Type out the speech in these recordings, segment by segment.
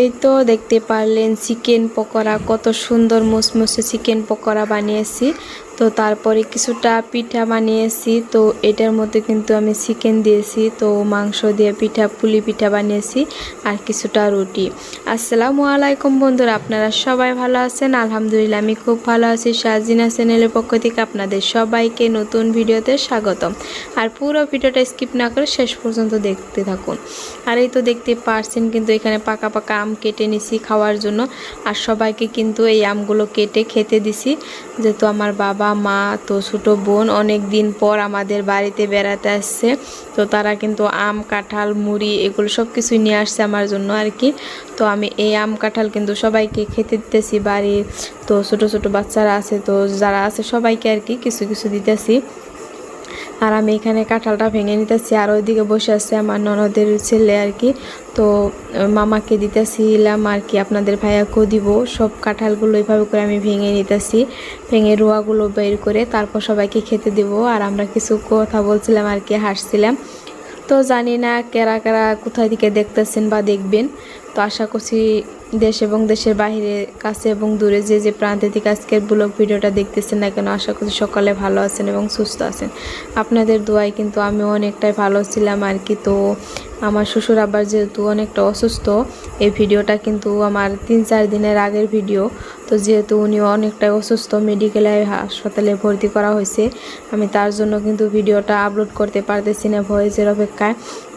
এই তো দেখতে পারলেন চিকেন পকোড়া কত সুন্দর মুসমুসে চিকেন পকোড়া বানিয়েছি। তো তারপরে কিছুটা পিঠা বানিয়েছি। তো এটার মধ্যে কিন্তু আমি চিকেন দিয়েছি, তো মাংস দিয়ে পিঠা, পুলি পিঠা বানিয়েছি আর কিছুটা রুটি। আসসালামু আলাইকুম বন্ধুরা, আপনারা সবাই ভালো আছেন? আলহামদুলিল্লাহ, আমি খুব ভালো আছি। সাজিনা চ্যানেলের পক্ষ থেকে আপনাদের সবাইকে নতুন ভিডিওতে স্বাগতম। আর পুরো ভিডিওটা স্কিপ না করে শেষ পর্যন্ত দেখতে থাকুন। আর এই তো দেখতে পারছেন কিন্তু এখানে পাকা পাকা আম কেটে নিছি খাওয়ার জন্য। আর সবাইকে কিন্তু এই আমগুলো কেটে খেতে দিছি। যেহেতু আমার বাবা মা, তো ছোটো বোন অনেক দিন পর আমাদের বাড়িতে বেড়াতে আসছে। তো তারা কিন্তু আম, কাঁঠাল, মুড়ি এগুলো সব কিছুই নিয়ে আসছে আমার জন্য আর কি। তো আমি এই আম, কাঁঠাল কিন্তু সবাইকে খেতে দিতেছি বাড়ির। তো ছোট ছোট বাচ্চারা আছে, তো যারা আছে সবাইকে আর কি কিছু কিছু দিতেছি। আর আমি এখানে কাঁঠালটা ভেঙে নিতেছি, আর ওইদিকে বসে আছে আমার ননদের ছেলে আর কি। তো মামাকে দিতেছিলাম আর কি, আপনাদের ভাইয়াকেও দিব। সব কাঁঠালগুলো এইভাবে করে আমি ভেঙে নিতেছি, ভেঙে রোয়াগুলো বের করে তারপর সবাইকে খেতে দিব। আর আমরা কিছু কথা বলছিলাম আর কি, হাসছিলাম। তো জানি না, কারা কারা কোথায় দিকে দেখতেছেন বা দেখবেন। তো আশা করছি দেশ এবং দেশের বাইরে কাছে এবং দূরে যে যে প্রান্তে থেকে আজকের ব্লগ ভিডিওটা দেখতেছেন না কেন, আশা করছি সকালে ভালো আছেন এবং সুস্থ আছেন। আপনাদের দোয়ায় কিন্তু আমি অনেকটাই ভালো ছিলাম আর কি। তো আমার শ্বশুর আবার যেহেতু অনেকটা অসুস্থ, এই ভিডিওটা কিন্তু আমার তিন চার দিনের আগের ভিডিও। তো যেহেতু উনি অনেকটাই অসুস্থ মেডিকেলে হাসপাতালে ভর্তি করা হয়েছে, আমি তার জন্য কিন্তু ভিডিওটা আপলোড করতে পারতেছি না ভয়েসের অপেক্ষায়।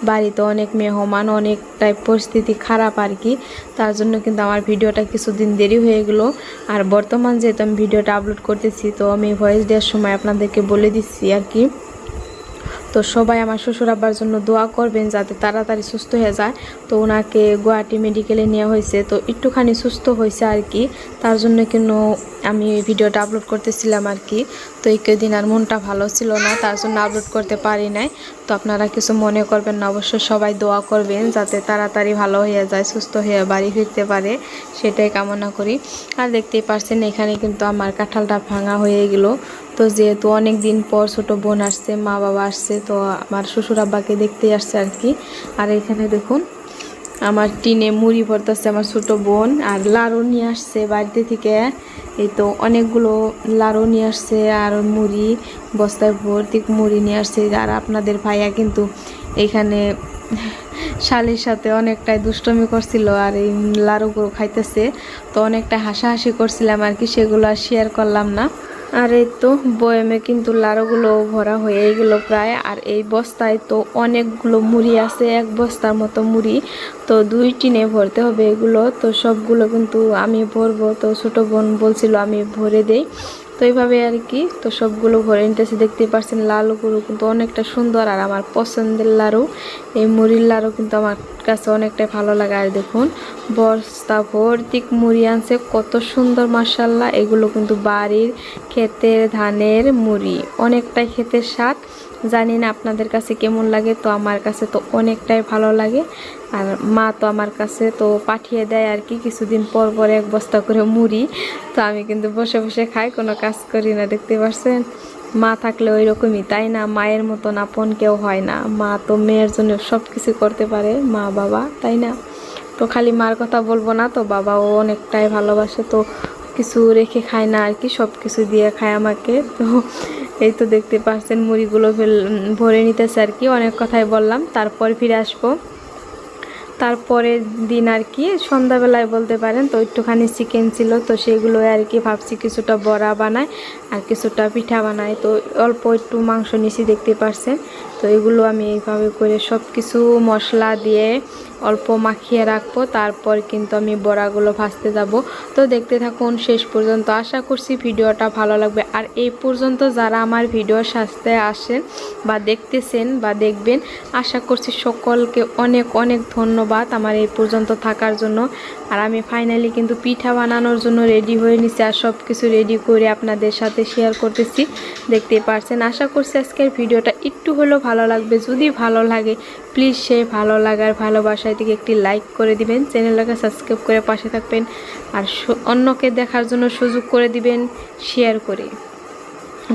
বাড়িতে অনেক মেহমান, অনেকটাই পরিস্থিতি খারাপ আর কি। তার জন্য কিন্তু আমার ভিডিওটা কিছুদিন দেরি হয়ে গেলো। আর বর্তমান যেহেতু আমি ভিডিওটা আপলোড করতেছি, তো আমি ভয়েস দেওয়ার সময় আপনাদেরকে বলে দিচ্ছি আর কি। তো সবাই আমার শ্বশুর আব্বার জন্য দোয়া করবেন যাতে তাড়াতাড়ি সুস্থ হয়ে যায়। তো ওনাকে গুয়াহাটি মেডিকেলে নেওয়া হয়েছে। তো একটুখানি সুস্থ হয়েছে আর কি। তার জন্য কিন্তু আমি ভিডিওটা আপলোড করতেছিলাম আর কি। তো এই কদিন আর মনটা ভালো ছিল না, তার জন্য আপলোড করতে পারি নাই। তো আপনারা কিছু মনে করবেন না, অবশ্যই সবাই দোয়া করবেন যাতে তাড়াতাড়ি ভালো হয়ে যায়, সুস্থ হয়ে বাড়ি ফিরতে পারে, সেটাই কামনা করি। আর দেখতেই পারছেন, এখানে কিন্তু আমার কাঁঠালটা ভাঙা হয়ে গেল। তো যেহেতু অনেক দিন পর ছোটো বোন আসছে, মা বাবা আসছে, তো আমার শ্বশুর আব্বাকে দেখতে আসছে আর কি। আর এখানে দেখুন, আমার টিনে মুড়ি ভরতেছে আমার ছোটো বোন আর লাড়ু নিয়ে আসছে বাড়িতে থেকে। এই তো অনেকগুলো লাড়ু নিয়ে আসছে আর মুড়ি, বস্তায় ভর্তি মুড়ি নিয়ে আসছে। আর আপনাদের ভাইয়া কিন্তু এখানে শালির সাথে অনেকটাই দুষ্টমি করছিল আর এই লাড়ুগুলো খাইতেছে। তো অনেকটা হাসাহাসি করছিলাম আর কি, সেগুলো আর শেয়ার করলাম না। আর এই তো বয়েমে কিন্তু লাড়ুগুলো ভরা হয়ে গেলো প্রায়। আর এই বস্তায় তো অনেকগুলো মুড়ি আছে, এক বস্তার মতো মুড়ি। তো দুই টিনে ভরতে হবে এগুলো। তো সবগুলো কিন্তু আমি ভরবো। তো ছোটো বোন বলছিল আমি ভরে দেই। তো এইভাবে আর কি, তো সবগুলো ভরে নিতেছি দেখতে পাচ্ছেন লাড়ুগুলো কিন্তু অনেকটা সুন্দর আর আমার পছন্দের লাড়ু এই মুড়ির লাড়ু কিন্তু আমার কাছে অনেকটাই ভালো লাগে। আর দেখুন, বস্তা ভর্তি মুড়ি আনছে, কত সুন্দর মাসাল্লাহ এগুলো কিন্তু বাড়ির ক্ষেতের ধানের মুড়ি, অনেকটাই ক্ষেতের স্বাদ। জানি না আপনাদের কাছে কেমন লাগে, তো আমার কাছে তো অনেকটাই ভালো লাগে। আর মা তো আমার কাছে তো পাঠিয়ে দেয় আর কি, কিছুদিন পর পর এক বস্তা করে মুড়ি। তো আমি কিন্তু বসে বসে খাই, কোনো কাজ করি না, দেখতে পাচ্ছেন মা থাকলে ওই রকমই তাই না? মায়ের মতন আপন কেউ হয় না। মা তো মেয়ের জন্য সব কিছু করতে পারে, মা, বাবা, তাই না? তো খালি মার কথা বলব না তো, বাবাও অনেকটাই ভালোবাসে, তো কিছু রেখে খায় না আর কি সব কিছু দিয়ে খায় আমাকে। তো এই তো দেখতে পাচ্ছেন মুড়িগুলো ভরে নিতেছে আর কি, অনেক কথাই বললাম, তারপর ফিরে আসব। তারপরের দিন আর কি সন্ধ্যাবেলায় বলতে পারেন, তো একটুখানি চিকেন ছিল, তো সেগুলো আর কি ভাবছি কিছুটা বড়া বানায় আর কিছুটা পিঠা বানায় তো অল্প একটু মাংস নিশি দেখতে পারছেন। তো এগুলো আমি এইভাবে করে সব কিছু মশলা দিয়ে অল্প মাখিয়ে রাখব, তারপর কিন্তু আমি বড়াগুলো ভাজতে যাব। তো দেখতে থাকুন, শেষ পর্যন্ত আশা করছি ভিডিওটা ভালো লাগবে। আর এই পর্যন্ত যারা আমার ভিডিও সাজতে আসেন বা দেখতেছেন বা দেখবেন, আশা করছি সকলকে অনেক অনেক ধন্যবাদ আমার এই পর্যন্ত থাকার জন্য। আর আমি ফাইনালি কিন্তু পিঠা বানানোর জন্য রেডি হয়ে নিছি আর সব কিছু রেডি করে আপনাদের সাথে শেয়ার করতেছি। দেখতে পারছেন, আশা করছি আজকের ভিডিওটা একটু হলেও ভালো লাগবে। যদি ভালো লাগে প্লিজ সেই ভালো লাগার ভালোবাসায় থেকে একটি লাইক করে দিবেন, চ্যানেলটাকে সাবস্ক্রাইব করে পাশে থাকবেন, আর অন্যকে দেখার জন্য সুযোগ করে দিবেন শেয়ার করে।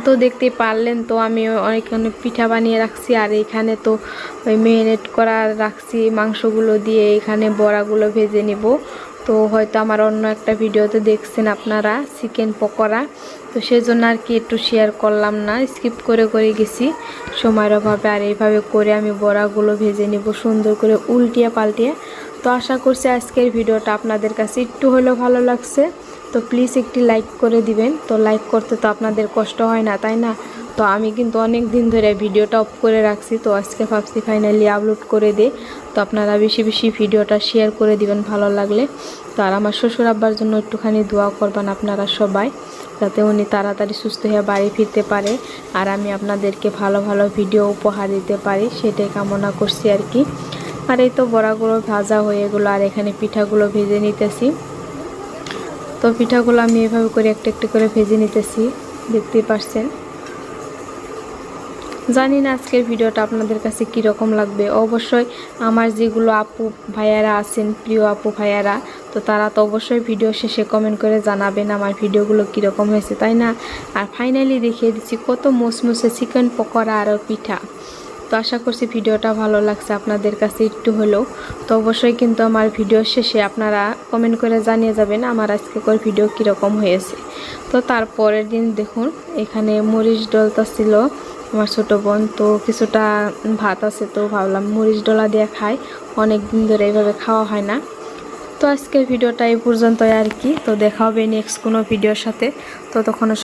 তো দেখতে পারলেন তো আমি অনেকখানে পিঠা বানিয়ে রাখছি, আর এখানে তো ওই মেরিনেট করা রাখছি, মাংসগুলো দিয়ে এখানে বড়াগুলো ভেজে নিব। তো হয়তো আমার অন্য একটা ভিডিওতে দেখছেন আপনারা, চিকেন পকোড়া। তো সেই জন্য আর কি একটু শেয়ার করলাম না স্কিপ করে করে গেছি। সময়ের অভাবে আর এইভাবে করে আমি বড়াগুলো ভেজে নিব, সুন্দর করে উল্টিয়ে পাল্টিয়ে। তো আশা করছি আজকের ভিডিওটা আপনাদের কাছে একটু হলেও ভালো লাগছে। তো প্লিজ একটি লাইক করে দিবেন। তো লাইক করতে তো আপনাদের কষ্ট হয় না, তাই না? তো আমি কিন্তু অনেক দিন ধরে ভিডিওটা অফ করে রাখছি, তো আজকে ভাবছি ফাইনালি আপলোড করে দে তো আপনারা বেশি বেশি ভিডিওটা শেয়ার করে দিবেন ভালো লাগলে। তো আর আমার শ্বশুর আব্বার জন্য একটুখানি দোয়া করবেন আপনারা সবাই, যাতে উনি তাড়াতাড়ি সুস্থ হয়ে বাড়ি ফিরতে পারে। আর আমি আপনাদেরকে ভালো ভালো ভিডিও উপহার দিতে পারি, সেটাই কামনা করছি আর কি। আর এই তো বড়াগুলো ভাজা হয়ে গেলো, আর এখানে পিঠাগুলো ভেজে নিতেছি। তো পিঠাগুলো আমি এভাবে করে একটা একটা করে ভেজে নিতেছি, দেখতেই পারছেন। জানি না আজকের ভিডিওটা আপনাদের কাছে কীরকম লাগবে। অবশ্যই আমার যেগুলো আপু ভাইয়ারা আছেন, প্রিয় আপু ভাইয়ারা, তো তারা তো অবশ্যই ভিডিও শেষে কমেন্ট করে জানাবেন আমার ভিডিওগুলো কীরকম হয়েছে, তাই না? আর ফাইনালি দেখিয়ে দিচ্ছি কত মুসমুসে চিকেন পকোড়া আর পিঠা। তো আশা করছি ভিডিওটা ভালো লাগছে আপনাদের কাছে একটু হলেও। তো অবশ্যই কিন্তু আমার ভিডিও শেষে আপনারা কমেন্ট করে জানিয়ে যাবেন আমার আজকে করে ভিডিও কীরকম হয়েছে। তো তারপরের দিন দেখুন, এখানে মরিচ ডলতা ছিল আমার ছোটো বোন, তো কিছুটা ভাত আছে, তো ভাবলাম মরিচ ডলা দিয়ে খাই। অনেক দিন ধরে এইভাবে খাওয়া হয় না। তো আজকের ভিডিওটা এই পর্যন্তই আর কি। তো দেখা হবে নেক্সট কোনো ভিডিওর সাথে। তো তখন